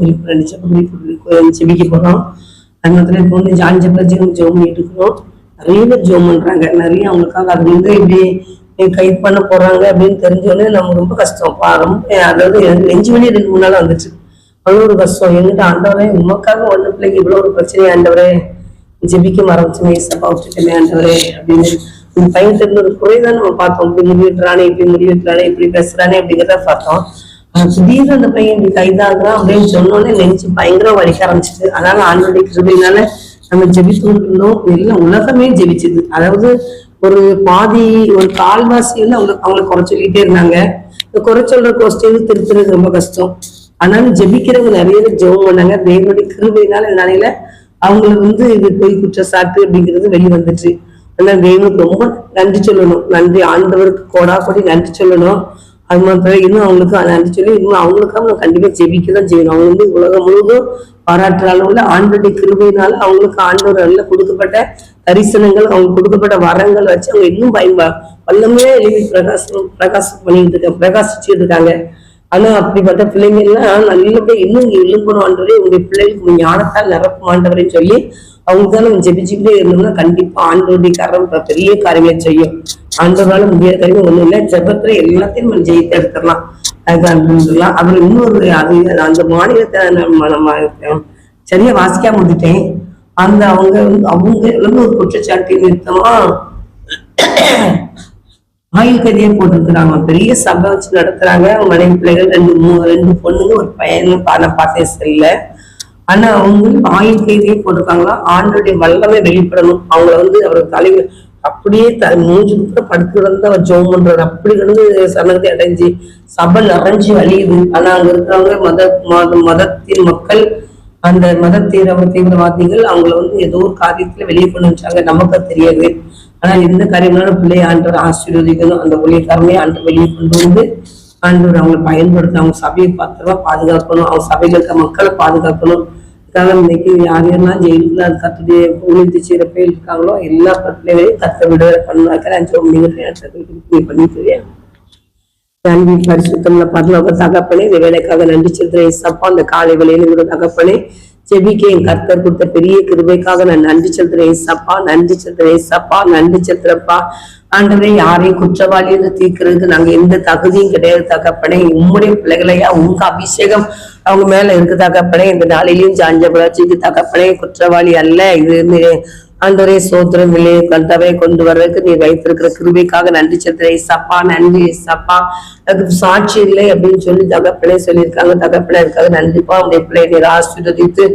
குறிப்பு நினைச்ச குறிப்பு செபிக்க போறோம். அது மாத்திரம் இப்போ வந்து ஜான் ஜபராஜும் ஜோம் பண்ணிட்டு இருக்கிறோம் நிறைய பேர் ஜோம் பண்றாங்க. நிறைய அவங்களுக்காக அது வந்து இப்படி கைட் பண்ண போறாங்க அப்படின்னு தெரிஞ்சோடனே நம்ம ரொம்ப கஷ்டம். ரொம்ப அதாவது நெஞ்சு வலி ரெண்டு மூணு நாள் வந்துச்சு. அவ்வளோ ஒரு கஷ்டம் எங்கிட்ட ஆண்டவரே உமக்காக ஒண்ணு பிள்ளைக்கு இவ்வளவு ஒரு பிரச்சனை ஆண்டவரே? ஜெபிக்க மறந்துச்சுமே சப்பா விட்டுட்டமே ஆண்டவரே அப்படின்னு. இந்த பையன் தெரிஞ்ச ஒரு குறைதான் நம்ம பார்த்தோம். இப்படி முடிவெட்டுறானே இப்படி முடிவெட்டுறானே இப்படி பேசுறானே அப்படிங்கிறத பார்த்தோம். திடீர்னு அந்த பையன் இப்படி கைதாகிறான் அப்படின்னு சொன்னோடனே நெஞ்சு பயங்கரம் வலிக்க ஆரம்பிச்சிட்டு அதனால ஆண்டோடைய கிருபையினால நம்ம ஜெபித்துட்டு இருந்தோம் எல்லாம் உலகமே ஜெபிச்சது. அதாவது ஒரு பாதி ஒரு கால்வாசி வந்து அவங்க அவங்களை குறை சொல்லிட்டே இருந்தாங்க. இந்த குறை சொல்ற திருத்துறது ரொம்ப கஷ்டம். ஆனாலும் ஜெபிக்கிறவங்க நிறைய பேர் ஜெபம் பண்ணாங்க. தேவனுடைய கிருபையினால இதனால அவங்கள வந்து இது பொய் குற்றச்சாட்டு அப்படிங்கிறது வெளி வந்துச்சு. அதனால தேவனுக்கு ரொம்ப நன்றி சொல்லணும். நன்றி. ஆண்டவருக்கு கோடா கோடி நன்றி சொல்லணும். அது மாதிரி இன்னும் அவங்களுக்கு நன்றி சொல்லி இன்னும் அவங்களுக்காக நம்ம கண்டிப்பா ஜெபிக்க தான் செய்யணும். அவங்க வந்து உலகம் முழுவதும் பாராட்டுற அளவுல ஆண்டோடைய கிருபையினால அவங்களுக்கு ஆண்டவர் நல்ல கொடுக்கப்பட்ட தரிசனங்கள் அவங்களுக்கு கொடுக்கப்பட்ட வரங்கள் வச்சு அவங்க இன்னும் பயன்பா வல்லமையா எழுதி பிரகாசம் பிரகாசம் பண்ணிட்டு இருக்காங்க பிரகாசிச்சுட்டு இருக்காங்க. ஆனா அப்படிப்பட்ட பிள்ளைங்க எல்லாம் நல்லபடியா இன்னும் இங்க எழும்பணும் ஆண்டவரே. உங்களுடைய பிள்ளைகளுக்கு ஞானத்தால் நிரப்பும் ஆண்டவரேன்னு சொல்லி அவங்க தான் நம்ம ஜெபிச்சுக்கிட்டே இருந்தோம்னா கண்டிப்பா ஆண்டோடைய காரணம் பெரிய காரியங்களை செய்யும். ஆண்டவரால முடியாத. காரியம் ஒண்ணும் இல்லை. ஜபத்துல எல்லாத்தையும் நம்ம ஜெயித்து எடுத்துடலாம். அதுதான் அப்புறம் இன்னொரு அது அந்த மாநிலத்தை நம்ம சரியா வாசிக்காம வந்துட்டேன் அந்த அவங்க வந்து- அவங்க வந்து ஒரு குற்றச்சாட்டு நிறுத்தமா ஆயுள் கைதியே போட்டிருக்கிறாங்க. பெரிய சபை வச்சு நடத்துறாங்க. அவங்க மனைவி பிள்ளைகள் ரெண்டு மூணு ரெண்டு பொண்ணுங்க ஒரு பையன் பான பார்த்தே சரியில்லை ஆனா அவங்க ஆயுள் கைதியே போட்டிருக்காங்களா? ஆண்டுடைய வல்லமை வெளிப்படணும். அவங்கள வந்து அவர் தலைவர் அப்படியே த மூஞ்சி கூட படுத்து கிடந்து அவர் ஜோம் பண்றாரு அப்படி கிடந்து சனகத்தை அடைஞ்சு சபை நிறைஞ்சு அழியுது ஆனா அங்க இருக்கிறவங்க மத மத- மதத்தின் மக்கள் அந்த மத தீவிர தீவிரவாதிகள் அவங்கள வந்து ஏதோ ஒரு காரியத்துல வெளியே கொண்டு வச்சாங்க நமக்கு தெரியாது. ஆனா எந்த காரியம்னாலும் பிள்ளை ஆண்டவர் ஆசீர்வதிக்கணும். அந்த ஊழியக்காரனே ஆண்டு வெளியே கொண்டு வந்து ஆண்டவர் அவங்களை பயன்படுத்தணும். அவங்க சபையை பத்திரமா பாதுகாக்கணும். அவங்க சபையில இருக்க மக்களை பாதுகாக்கணும். அதுக்காக இன்னைக்கு யார் யாரெல்லாம் ஜெயிலில் அது கத்துடைய ஊழியத்தை சிறப்பே இருக்காங்களோ எல்லா பிள்ளைகளையும் கத்த விடுதலை பண்ணாக்க அஞ்சு மணி பண்ணிட்டு நன்றி பரிசுத்தம்ல பரலோக தகப்பனே இந்த வேலைக்காக நன்றி செலுத்துறேன் சப்பா அந்த காலை வேலையில கூட தகப்பனே செபிக்க என் கர்த்தர் கொடுத்த பெரிய கிருபைக்காக நான் நன்றி செலுத்துறேன் சப்பா நன்றி செலுத்துறேன் சப்பா நன்றி செலுத்துறப்பா ஆண்டவரே யாரையும் குற்றவாளி என்று தீர்க்கிறதுக்கு நாங்க எந்த தகுதியும் கிடையாது தகப்பனே. உம்முடைய பிள்ளைகளையா உங்க அபிஷேகம் அவங்க மேல இருக்கு தகப்பனே. இந்த நாளிலையும் ஜாஞ்சபுராட்சிக்கு தகப்பனே குற்றவாளி அல்ல. இது ஆண்டவரே சோத்திரம் விலை கண்டவை கொண்டு வர்றதுக்கு நீ வைத்திருக்கிற கிருபைக்காக நன்றி சத்திரை சப்பா நன்றி சப்பா அதுக்கு சாட்சி இல்லை அப்படின்னு சொல்லி தகப்பனே சொல்லியிருக்காங்க. தகப்பனே இருக்காங்க நன்றிப்பா. உடைய பிள்ளையை நீர் ஆசீர்வதித்து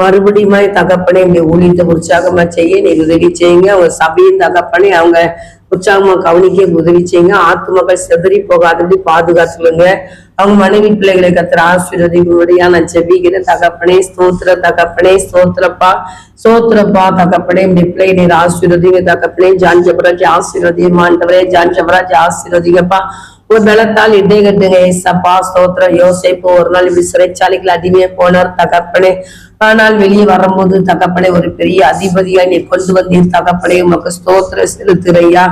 மறுபடியுமாய் தகப்பனே உடைய ஊழியத்தை உற்சாகமா செய்ய நீ உதவி செய்யுங்க. அவங்க சபையின் தகப்பனே அவங்க உற்சாகமா கவனிக்க உதவி செய்யுங்க ஆத்துமக்கள் செதறி போகாதபடி பாதுகாத்துக்கொள்ளுங்க அவங்க மனைவி பிள்ளைகளை கத்துற ஆசீர்வதிக்கும்படியா நான் செவிக்கிறேன் தகப்பனே ஸ்தோத்திர தகப்பனே ஸ்தோத்திரப்பா சோத்திரப்பா தகப்பனே. இப்படி பிள்ளை நீர் ஆசீர்வதிங்க தகப்பனே. ஜான் ஜபராஜ் ஆசீர்வதியம் ஆண்டவரே. ஜான் ஜபராஜ் ஆசீர்வதிங்கப்பா. ஒரு பலத்தால் இடை கட்டுங்க ஏசப்பா ஸ்தோத்திர யோசேப்பு ஒரு நாள் இப்படி சிறைச்சாலைகள் அடிமையே போனார் தகப்பனே. ஆனால் வெளியே வரும்போது தகப்பனை ஒரு பெரிய அதிபதியா நீ கொண்டு வந்தீர். தகப்பனை உமக்கு ஸ்தோத்திர செலுத்துறையா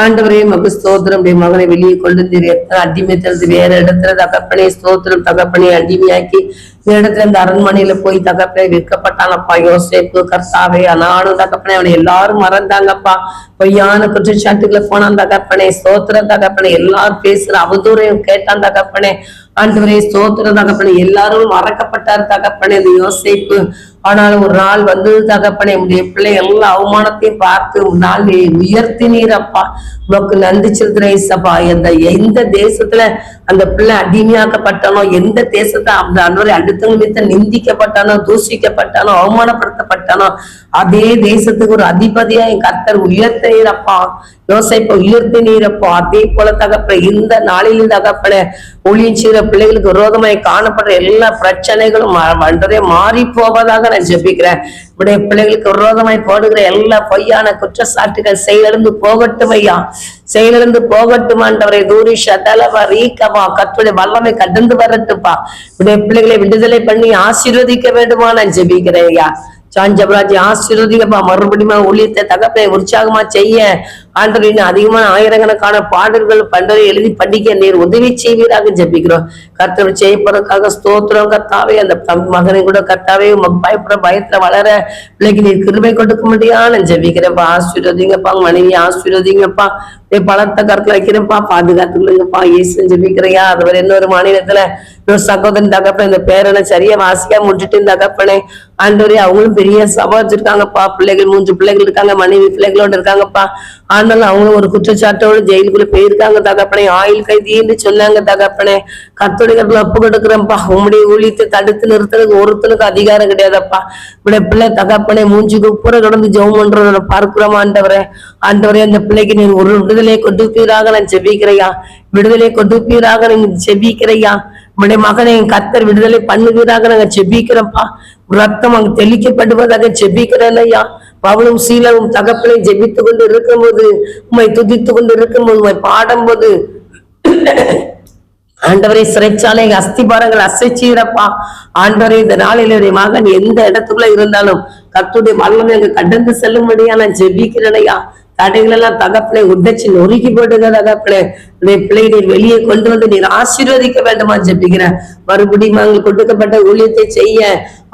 ஆண்டவரே மகு ஸ்தோத்திரம். உடைய மகனை வெளியே கொண்டு வந்தீர் எத்தனை தெரிஞ்சு வேற இடத்துல தகப்பனே ஸ்தோத்திரம். தகப்பனே அடிமையாக்கி இந்த இடத்துல இந்த அரண்மனையில போய் தகப்பனே விற்கப்பட்டானப்பா யோசேப்பு கர்த்தாவே நானும் தகப்பனே அவனை எல்லாரும் மறந்தாங்கப்பா. பொய்யான குற்றச்சாட்டுகளை போனான் தகப்பனே ஸ்தோத்திரம் தகப்பனே. எல்லாரும் பேசுற அவதூறையும் கேட்டான் தகப்பனே. ஆண்டவரே ஸ்தோத்திரம் தகப்பனே. எல்லாரும் மறக்கப்பட்டார் தகப்பனே இந்த யோசிப்பு. ஆனால் ஒரு நாள் வந்து தகப்பனே உடைய பிள்ளை எல்லா அவமானத்தையும் பார்த்து நாள் நீ உயர்த்தினீர் அப்பா உனக்கு நந்தி சிறுத்தனை சபா எந்த எந்த தேசத்துல அந்த பிள்ளை அடிமையாக்கப்பட்டானோ எந்த தேசத்தை அந்த அன்வரை அடுத்தவங்க மீது நிந்திக்கப்பட்டானோ தூஷிக்கப்பட்டானோ அவமானப்படுத்தப்பட்டானோ அதே தேசத்துக்கு ஒரு அதிபதியா என் கர்த்தர் உயர்த்தினீரப்பா யோசிப்ப உயர்த்தினீரப்பா அதே போல தகப்பன இந்த நாளிலும் தகப்பன ஒளியின் செய்கிற பிள்ளைகளுக்கு விரோதமாய் காணப்படுற எல்லா பிரச்சனைகளும் மாறி போவதாக நான் ஜெபிக்கிறேன். உடைய பிள்ளைகளுக்கு விரோதமாய் போடுகிற எல்லா பொய்யான குற்றச்சாட்டுகள் செயலிருந்து போகட்டும் ஐயா. செயலிருந்து போகட்டுமான்றவரை தூரி சதலவா ரீக்கமா கத்துடைய வல்லமை கடந்து வரட்டுப்பா உடைய பிள்ளைகளை விடுதலை பண்ணி ஆசீர்வதிக்க வேண்டுமா நான் ஜெபிக்கிறேன் ஐயா. சாஞ்சபராஜி ஆசீர்வதிக்கப்பா மறுபடியும் ஊழியத்தை தகப்பை உற்சாகமா செய்ய. ஆண்டவரின் அதிகமான ஆயிரக்கணக்கான பாடல்கள் பண்டரை எழுதி படிக்க நீர் உதவி செய்வீராக ஜபிக்கிறோம். கர்த்தர் செய்யப்படுறதுக்காக ஸ்தோத்திரம். கர்த்தாவே அந்த மகனை கூட கர்த்தாவே உமக்கு பயப்பட பயத்துல வளர பிள்ளைக்கு நீர் கிருபை கொடுக்க முடியாது நான் ஜெபிக்கிறேன்ப்பா. ஆசீர்வதிங்கப்பா உங்க மனைவி ஆசீர்வதிங்கப்பா. அப்படியே பலத்த கருத்துல வைக்கிறேன்ப்பா. பாதுகாத்துக்கொள்ளுங்கப்பா இயேசு அது அதுவரை இன்னொரு மாநிலத்துல இன்னொரு சகோதரன் தகப்பன் இந்த பேரனை சரியா வாசியா முடிச்சுட்டு இந்த தகப்பனே ஆண்டவரே அவங்களும் பெரிய சபை வச்சிருக்காங்கப்பா பிள்ளைகள் மூன்று பிள்ளைகள் இருக்காங்க மனைவி பிள்ளைகளோட இருக்காங்கப்பா. ஆனாலும் அவங்களும் ஒரு குற்றச்சாட்டோடு ஜெயிலுக்குள்ள போயிருக்காங்க தகப்பனே. ஆயுள் கைதின்னு சொன்னாங்க தகப்பனே. கத்தோடிகள் ஒப்பு கொடுக்குறேன்ப்பா. உங்களுடைய ஊழியத்தை தடுத்து நிறுத்துறதுக்கு ஒருத்தனுக்கு அதிகாரம் கிடையாதப்பா. இப்படி பிள்ளை தகப்பனே மூஞ்சி குப்புற கடந்து ஜெபம் பண்றத பார்க்கிறோம் ஆண்டவரே. ஆண்டவரே அந்த பிள்ளைக்கு நீ ஒரு விடுதலை கொண்டு போயிராக நான் ஜெபிக்கிறையா. விடுதலை கொண்டு போயிராக நீங்க ஜெபிக்கிறையா. உடைய மகனை என் கத்தர் விடுதலை பண்ணுவீராக நாங்க ஜெபிக்கிறோம்ப்பா. ரத்தம் அங்கு தெளிக்கப்படுவதாக ஜெபிக்கிறேன் ஐயா. பவுலும் சீலவும் தகப்பனை ஜெபித்து கொண்டு இருக்கும்போது உம்மை துதித்து கொண்டு இருக்கும்போது உண்மை பாடும்போது ஆண்டவரை சிறைச்சாலை அஸ்திபாரங்கள் அசைச்சீரப்பா. ஆண்டவரை இந்த நாளில் மகன் எந்த இடத்துக்குள்ள இருந்தாலும் கத்துடைய வல்லமை அங்க கடந்து செல்லும்படியா நான் ஜெபிக்கிறேனையா தடைகள் எல்லாம் தகப்பனை உடைச்சு நொறுக்கி போடுங்க தகப்பனே. உடைய பிள்ளை வெளியே கொண்டு வந்து நீர் ஆசீர்வதிக்க வேண்டுமா ஜெபிக்கிறேன். மறுபடியும் அவங்களுக்கு கொடுக்கப்பட்ட ஊழியத்தை செய்ய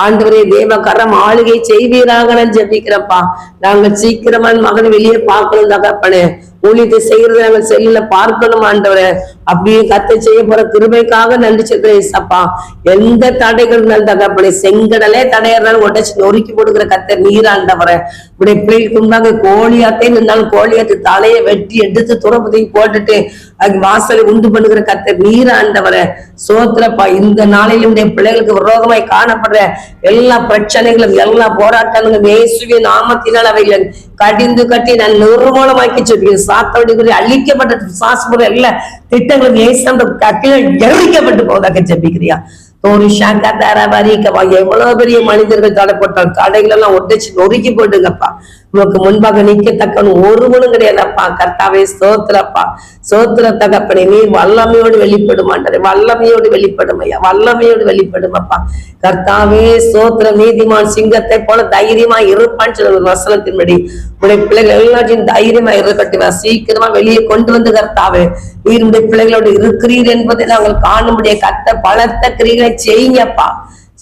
ஆண்டவரே தேவ கரம் ஆளுகை செய்வீராக நான் ஜெபிக்கிறப்பா நாங்க சீக்கிரமா மகனை வெளியே பார்க்கணும் தகப்பனே. ஊழியத்தை செய்யறது நாங்கள் செல்லுல பார்க்கணும் ஆண்டவரே. அப்படியே கத்தை செய்ய போற திருமைக்காக நன்றி சொல்கிறேன் எந்த தடைகள் இருந்தாலும் தகப்பனே செங்கடலே தடையறாலும் உடைச்சு நொறுக்கி போடுகிற கத்தை நீராண்டவரே இப்படி பிள்ளைகளுக்கு முன்னாங்க கோழியாத்தே இருந்தாலும் கோழியாத்து தலையை வெட்டி எடுத்து துறப்பதையும் போட்டுட்டு அது வாசலை உண்டு பண்ணுகிற கத்தை ஆண்டவரை சோத்திரப்பா இந்த நாளிலும் இந்த பிள்ளைகளுக்கு விரோதமாய் காணப்படுற எல்லா பிரச்சனைகளும் எல்லா போராட்டங்களும் இயேசுவின் நாமத்தினால் அவைகள் கடிந்து கட்டி நான் நிர்மூலமாக்கி சொல்கிறேன் சாத்தோடி குறி அழிக்கப்பட்ட சாஸ்புர எல்லா திட்டங்களும் இயேசு கட்டில எரிக்கப்பட்டு போவதாக ஜெபிக்கிறியா? தோரி ஷாக்காத்தாரா வரிக்கவா எவ்வளவு பெரிய மனிதர்கள் தடைப்பட்டால் கடைகள் எல்லாம் ஒட்டிச்சு நொறுக்கி போட்டுங்கப்பா. உனக்கு முன்பாக நிக்கத்தக்கவன் ஒருவனும் கிடையாதப்பா. கர்த்தாவே சோத்திரப்பா சோத்திர தகப்பனை நீ வல்லமையோடு வெளிப்படும் வல்லமையோடு வெளிப்படும் ஐயா. வல்லமையோடு வெளிப்படும் அப்பா கர்த்தாவே சோத்திர நீதிமான் சிங்கத்தை போல தைரியமா இருப்பான்னு சொல்ல வசனத்தின்படி உடைய பிள்ளைகள் எல்லாத்தையும் தைரியமா இருக்கட்டும் சீக்கிரமா வெளியே கொண்டு வந்து கர்த்தாவே நீருடைய பிள்ளைகளோடு இருக்கிறீர் என்பதை நாங்கள் காணும்படிய கத்த பலத்த கிரிகளை செய்யுங்கப்பா.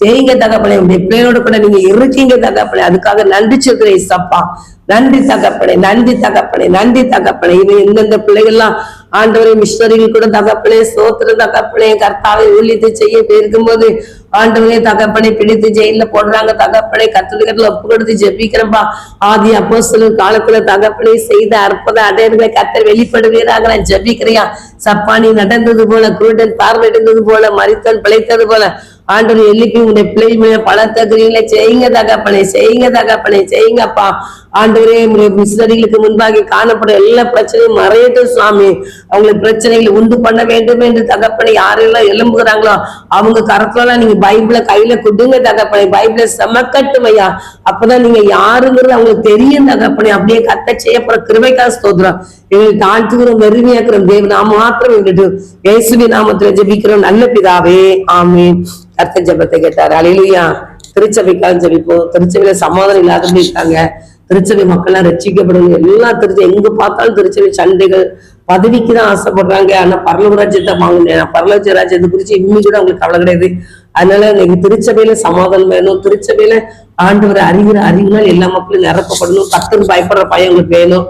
செய்யுங்க தகப்பனே உடைய பிள்ளையோட கூட நீங்க இருக்கீங்க தகப்பனே. அதுக்காக நன்றி சொல்கிறேன் சப்பா நன்றி தகப்பனே நன்றி தகப்பனே நன்றி தகப்பனே. இது எந்தெந்த பிள்ளைகள்லாம் ஆண்டவரை மிஷினரிகள் கூட தகப்பனே சோத்திர தகப்பனே கர்த்தாவை ஊழியத்தை செய்ய போயிருக்கும்போது ஆண்டவரே தகப்பனை பிடித்து ஜெயில போடுறாங்க தகப்பனை. கத்தோலிக்கத்துல ஒப்பு கொடுத்து ஜெபிக்கிறப்பா ஆதி அப்போ காலத்துல தகப்பனை செய்த அற்புத அடையர்களை கத்தர் வெளிப்படுவீராக நான் ஜெபிக்கிறியா? சப்பானி நடந்தது போல குருடன் பார்வையிடுந்தது போல மறித்தன் பிழைத்தது போல ஆண்டவர் எழுப்பி உடைய பிள்ளை மேல பலத்த கிரீங்களை செய்யுங்க தகப்பனை செய்யுங்க தகப்பனை செய்யுங்கப்பா. ஆண்டவரே மிஷினரிகளுக்கு முன்பாக காணப்படும் எல்லா பிரச்சனையும் மறையட்டும் சுவாமி. அவங்களுக்கு பிரச்சனைகளை உண்டு பண்ண வேண்டும் என்று தகப்பனை யாரெல்லாம் எழும்புகிறாங்களோ அவங்க கரத்துலாம் நீங்க பைபிளை கையில கொடுங்க தகப்பனை. பைபிளை செமக்கட்டும் ஐயா. அப்பதான் நீங்க யாருங்கிறது அவங்களுக்கு தெரியும் தகப்பனை. அப்படியே கத்த செய்யப்படுற கிருபைக்கா ஸ்தோத்திரம். எங்களை தாழ்த்துகிறோம் வெறுமையாக்குறோம் தேவ நாம மாத்திரம் எங்களுக்கு இயேசுவி நாமத்துல ஜபிக்கிறோம். நல்ல பிதாவே ஆமே கர்த்த ஜெபத்தை கேட்டார். அலையிலுயா திருச்சபைக்காக ஜபிப்போம். திருச்சபையில சமாதானம் இல்லாதவங்க இருக்காங்க. திருச்சபை மக்கள்லாம் ரட்சிக்கப்படணும் எல்லா திருச்சி எங்க பார்த்தாலும் திருச்சபை சண்டைகள் பதவிக்கு தான் ஆசைப்படுறாங்க. ஆனா பரலோக ராஜ்யத்தை வாங்கினேன் பரலோக ராஜ்யத்தை குறிச்சு இன்னும் கூட அவங்களுக்கு கவலை கிடையாது. அதனால இன்னைக்கு திருச்சபையில சமாதானம் வேணும். திருச்சபையில ஆண்டவரை அறிகிற அறிவினால் எல்லா மக்களும் நிரப்பப்படணும். கத்தர் பயப்படுற பையன் உங்களுக்கு வேணும்.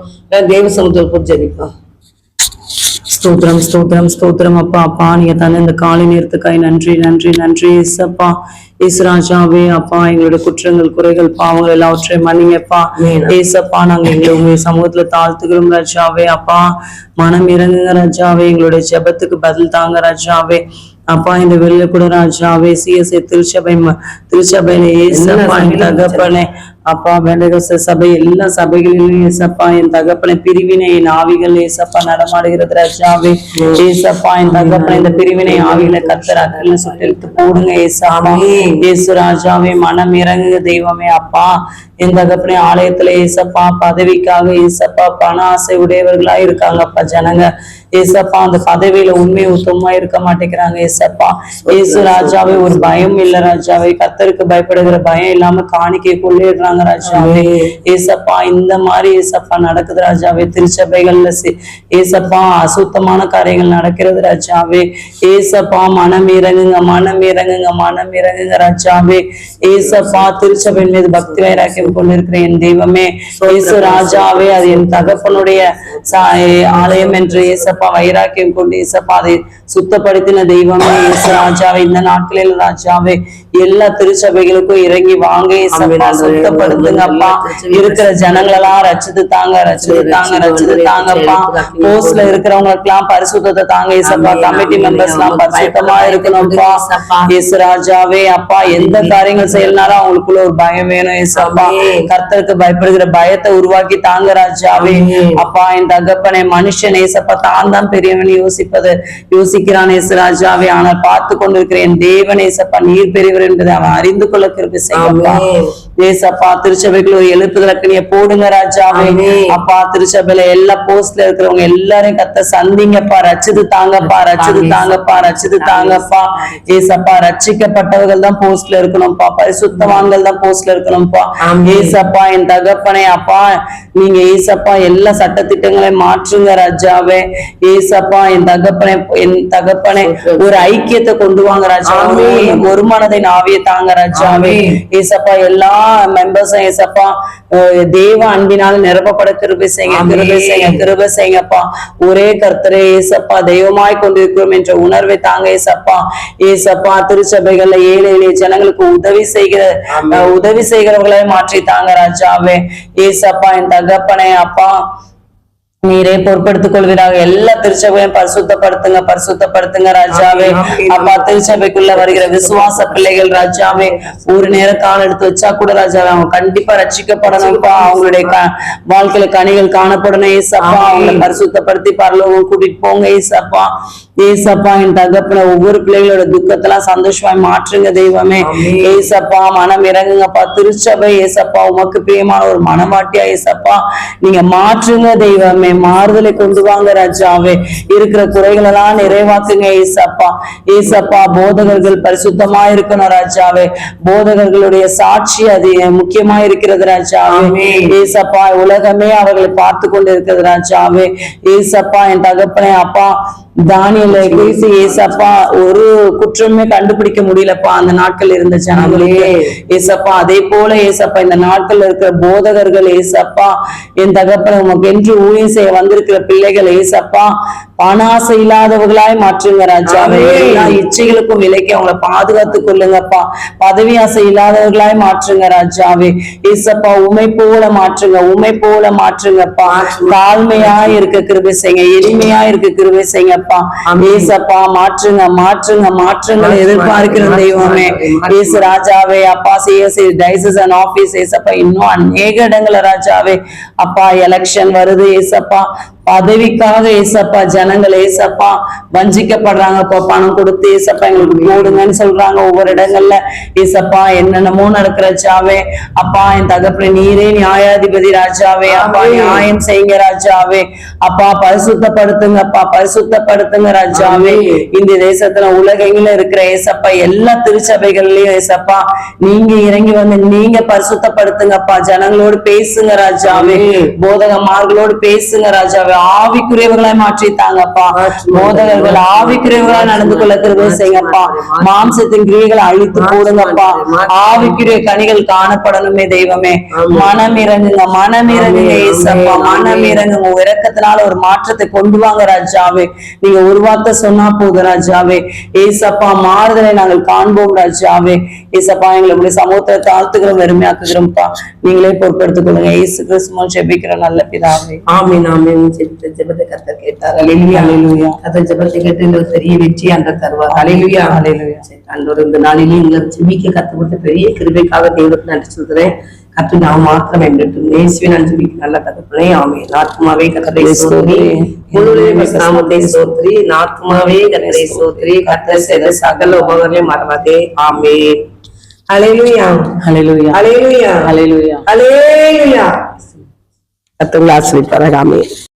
தேவ சமுத்திரம் ஜெபிப்போம். ஸ்தோத்திரம் ஸ்தோத்திரம் ஸ்தோத்திரம் அப்பா. அப்பா நீங்க தந்த இந்த காலை நேரத்துக்காய் நன்றி நன்றி நன்றி. சப்பா ஏசுராஜாவே அப்பா எங்களுடைய குற்றங்கள் குறைகள் பாவங்கள் எல்லாவற்றையும் மன்னிங்கப்பா. ஏசப்பா நாங்க எங்களை உங்க சமூகத்துல தாழ்த்துக்கிறோம் ராஜாவே. அப்பா மனம் இறங்குங்க ராஜாவே. எங்களுடைய ஜெபத்துக்கு பதில் தாங்க ராஜாவே. அப்பா இந்த வெளியில கூட ராஜாவே. சிஎஸ்ஐ திருச்சபை திருச்சபையில ஏசப்பா தகப்பனே. அப்பா வேண்டகச சபை எல்லா சபைகளிலும் ஏசப்பா என் தகப்பனை பிரிவினை என் ஆவிகள் ஏசப்பா நடமாடுகிறது ராஜாவே. ஏசப்பா என் தகப்பனை இந்த பிரிவினை ஆவிகளை கத்தர் அக்கல்ல சுட்டெழுத்து போடுங்க ஏசாமா ஏசு ராஜாவே மனம் இறங்குங்க தெய்வமே அப்பா. என் தகப்பனை ஆலயத்துல ஏசப்பா பதவிக்காக ஏசப்பா பண ஆசை உடையவர்களா இருக்காங்கப்பா ஜனங்க. ஏசப்பா அந்த பதவியில உண்மை உத்தமா இருக்க மாட்டேங்கிறாங்க ஏசப்பா. ஏசு ராஜாவே ஒரு பயம் இல்ல ராஜாவே. கத்தருக்கு பயப்படுகிற பயம் இல்லாம காணிக்கை கொள்ளிடுறாங்க தாங்க ராஜாவே. ஏசப்பா இந்த மாதிரி ஏசப்பா நடக்குது ராஜாவே. திருச்சபைகள்ல ஏசப்பா அசுத்தமான காரியங்கள் நடக்கிறது ராஜாவே. ஏசப்பா மனம் இறங்குங்க மனம் இறங்குங்க மனம் இறங்குங்க ராஜாவே. ஏசப்பா திருச்சபையின் மீது பக்தி வைராக்கியம் கொண்டிருக்கிற என் தெய்வமே. ஏசு ராஜாவே அது என் தகப்பனுடைய ஆலயம் என்று ஏசப்பா வைராக்கியம் கொண்டு ஏசப்பா அதை சுத்தப்படுத்தின தெய்வமே ஏசு ராஜாவே. இந்த நாட்களில் ராஜாவே எல்லா திருச்சபைகளுக்கும் இறங்கி வாங்க ஏசப்பா சுத்தப்படுத்துங்கப்பா. இருக்கிற ஜனங்களெல்லாம் ரச்சித்து தாங்க ரச்சித்து தாங்க ரச்சித்து தாங்கப்பா. போஸ்ட்ல இருக்கிறவங்களுக்கெல்லாம் பரிசுத்தத்தை தாங்க ஏசப்பா. கமிட்டி மெம்பர்ஸ் எல்லாம் பரிசுத்தமா இருக்கணும்ப்பா. இயேசு ராஜாவே அப்பா எந்த காரியங்கள் செய்யலனாலும் அவங்களுக்குள்ள ஒரு பயம் வேணும் ஏசப்பா. கர்த்தருக்கு பயப்படுகிற பயத்தை உருவாக்கி தாங்க ராஜாவே. அப்பா என் தகப்பனை மனுஷன் ஏசப்பா தான் தான் பெரியவன் யோசிப்பது. யோசிக்கிறான் ஏசு ராஜாவை ஆனால் பார்த்து கொண்டிருக்கிறேன் தேவன் ஏசப்பா நீர் பெரியவர் என்பதை அவன் அறிந்து கொள்ள கிருபை செய்யப்பா ஏசப்பா திருச்சபைக்குள்ள ஒரு எழுப்புதல் அக்கனிய போடுங்க ராஜாவே. அப்பா திருச்சபையில எல்லா போஸ்ட்ல இருக்கிறவங்க எல்லாரையும் கத்த சந்திங்கப்பா ரச்சிது தாங்கப்பா ரச்சிது தாங்கப்பா ரச்சிது தாங்கப்பா. ஏசப்பா ரட்சிக்கப்பட்டவர்கள் தான் போஸ்ட்ல இருக்கணும்ப்பா பரிசுத்தவான்கள் தான் போஸ்ட்ல இருக்கணும்ப்பா ஏசப்பா என் தகப்பனே அப்பா நீங்க ஏசப்பா எல்லா சட்டத்திட்டங்களையும் மாற்றுங்க ராஜாவே. ஏசப்பா என் தகப்பனே என் தகப்பனே ஒரு ஐக்கியத்தை கொண்டு வாங்க ராஜாவே. ஒரு மனதை நாவிய தாங்க ராஜாவே. ஏசப்பா எல்லா மெம்பர்ஸும் ஏசப்பா தேவ அன்பினால் நிரப்பப்பட கிருபை செய்யுங்க கிருபை செய்யுங்க கிருபை செய்யுங்கப்பா ஒரே கர்த்தரே ஏசப்பா தெய்வமாய் கொண்டிருக்கிறோம் என்ற உணர்வை தாங்க ஏசப்பா. ஏசப்பா திருச்சபைகள்ல ஏழை எளிய ஜனங்களுக்கு உதவி செய்கிற உதவி செய்கிறவர்களை மாற்றி தாங்க ராஜாவே. ஏசப்பா என் தகப்பனே அப்பா. நீரே பொறுப்படுத்திக் கொள்வீராக. எல்லா திருச்சபையும் பரிசுத்தப்படுத்துங்க பரிசுத்தப்படுத்துங்க ராஜாவே. அப்பா திருச்சபைக்குள்ள வருகிற விசுவாச பிள்ளைகள் ராஜாவே ஒரு நேர கால் எடுத்து வச்சா கூட ராஜாவே அவங்க கண்டிப்பா ரட்சிக்கப்படணும்ப்பா. அவங்களுடைய வாழ்க்கையில கனிகள் காணப்படணும் ஏசப்பா. அவங்களை பரிசுத்தப்படுத்தி பரலோகம் கூட்டிட்டு போங்க ஏசப்பா. ஏசப்பா என் தகப்பன ஒவ்வொரு பிள்ளைகளோட துக்கத்தெல்லாம் சந்தோஷமாய் மாற்றுங்க தெய்வமே. ஏசப்பா மனம் இறங்குங்கப்பா. திருச்சபை ஏசப்பா உமக்கு பிரியமான ஒரு மனமாட்டியா ஏசப்பா. நீங்க மாற்றுங்க தெய்வமே. மாறுதலை கொண்டு வாங்க ராஜாவே. இருக்கிற குறைகள் எல்லாம் நிறைவாக்குங்க ஏசப்பா. ஏசப்பா போதகர்கள் பரிசுத்தமா இருக்கணும் ராஜாவே. போதகர்களுடைய சாட்சி அது முக்கியமா இருக்கிறது ராஜாவே ஏசப்பா உலகமே அவர்களை பார்த்து கொண்டு இருக்கிறது ராஜாவே. ஏசப்பா என் தகப்பனே அப்பா தானியலை குறித்து ஏசப்பா ஒரு குற்றமே கண்டுபிடிக்க முடியலப்பா அந்த நாட்கள் இருந்த ஜனங்களுக்கு ஏசப்பா அதே போல ஏசப்பா இந்த நாட்கள்ல இருக்கிற போதகர்கள் ஏசப்பா என் தகப்பன உமக்கு என்று ஊழியம் செய்ய வந்திருக்கிற பிள்ளைகள் ஏசப்பா பணாசை இல்லாதவர்களாய் மாற்றுங்க ராஜாவே எல்லா இச்சைகளுக்கும் விலைக்கு அவங்கள பாதுகாத்துக் கொள்ளுங்கப்பா. பதவி ஆசை இல்லாதவர்களாய் மாற்றுங்க ராஜாவே. ஏசப்பா உமை போல மாற்றுங்க உமை போல மாற்றுங்கப்பா. தாழ்மையா இருக்க கிருபை செய்யுங்க எளிமையா இருக்க கிருபை செய்யுங்கப்பா. ஏசப்பா மாற்றுங்க மாற்றுங்க மாற்றுங்க எதிர்பார்க்கிற தெய்வமே. ஏசு ராஜாவே அப்பா சிஎஸ்சி டைசஸ் அண்ட் ஆபீஸ் ஏசப்பா இன்னும் அநேக இடங்கள்ல ராஜாவே. அப்பா எலெக்ஷன் வருது ஏசப்பா. பதவிக்காக ஏசப்பா ஜனங்கள் ஏசப்பா வஞ்சிக்கப்படுறாங்கப்பா பணம் கொடுத்து ஏசப்பா எங்களுக்கு போடுங்கன்னு சொல்றாங்க ஒவ்வொரு இடங்கள்ல. ஏசப்பா என்னென்னமோ நடக்கிற ராஜாவே. அப்பா என் தகப்பன நீரே நியாயாதிபதி ராஜாவே. அப்பா நியாயம் செய்யுங்க ராஜாவே. அப்பா பரிசுத்தப்படுத்துங்கப்பா பரிசுத்தப்படுத்துங்க ராஜாவே. இந்த தேசத்துல உலகெங்கில இருக்கிற ஏசப்பா எல்லா திருச்சபைகள்லயும் ஏசப்பா நீங்க இறங்கி வந்து நீங்க பரிசுத்தப்படுத்துங்கப்பா. ஜனங்களோடு பேசுங்க ராஜாவே. போதகமார்களோடு பேசுங்க ராஜாவே. ஆவிக்குரியவர்களாய் மாற்றித்தாங்கப்பா. போதகர்கள் ஆவிக்குரியவர்களாய் நடந்து கொள்ள கிருபை செய்யுங்கப்பா மாம்சத்தின் கிரியைகளை அழித்து போடுங்கப்பா. ஆவிக்குரிய கனிகள் காணப்படணுமே தெய்வமே. மனம் இறங்குங்க மனம் இறங்குங்க ஏசப்பா மனம் இறங்குங்க உங்க இரக்கத்தினால ஒரு மாற்றத்தை கொண்டு வாங்க ராஜாவே. நீங்க ஒரு வார்த்தை சொன்னா போதும் ராஜாவே. ஏசப்பா மாறுதலை நாங்கள் காண்போம் ராஜாவே. ஏசப்பா எங்களை உங்களுடைய சமூகத்தை தாழ்த்துக்கிறோம் வெறுமையாக்குகிறோம்ப்பா. நீங்களே பொறுப்பெடுத்துக் கொள்ளுங்க. ஏசு கிறிஸ்துவ செபிக்கிற நல்ல பிதாவே. ஆமீன் ஆமீன். ஜெபித்த ஜெபத்தை கர்த்தர் கேட்டார். அலையிலுயா ஜெபத்தை கேட்டு இந்த பெரிய வெற்றி அந்த தருவார். அலையிலுயா. அன்றொரு இந்த நாளிலே எங்களை ஜெபிக்க கத்து கொடுத்த பெரிய கிருபைக்காக தெய்வத்துக்கு நன்றி சொல்கிறேன் கத்து நான் மாத்திரம் என்றும் நேசுவே நான் ஜெபிக்க நல்ல கதப்பினே ஆமே நாத்மாவே கத்தரை சோதரி. முழுவதும் சோத்ரி. நாத்மாவே கத்தரை சோத்ரி. கத்தர் செய்த சகல உபகரணையும் மறவாதே. ஆமே அலையிலுயா. அலையிலுயா Hallelujah. அலேலுயா கத்தங்களை ஆசிரிப்பார்கள் ஆமே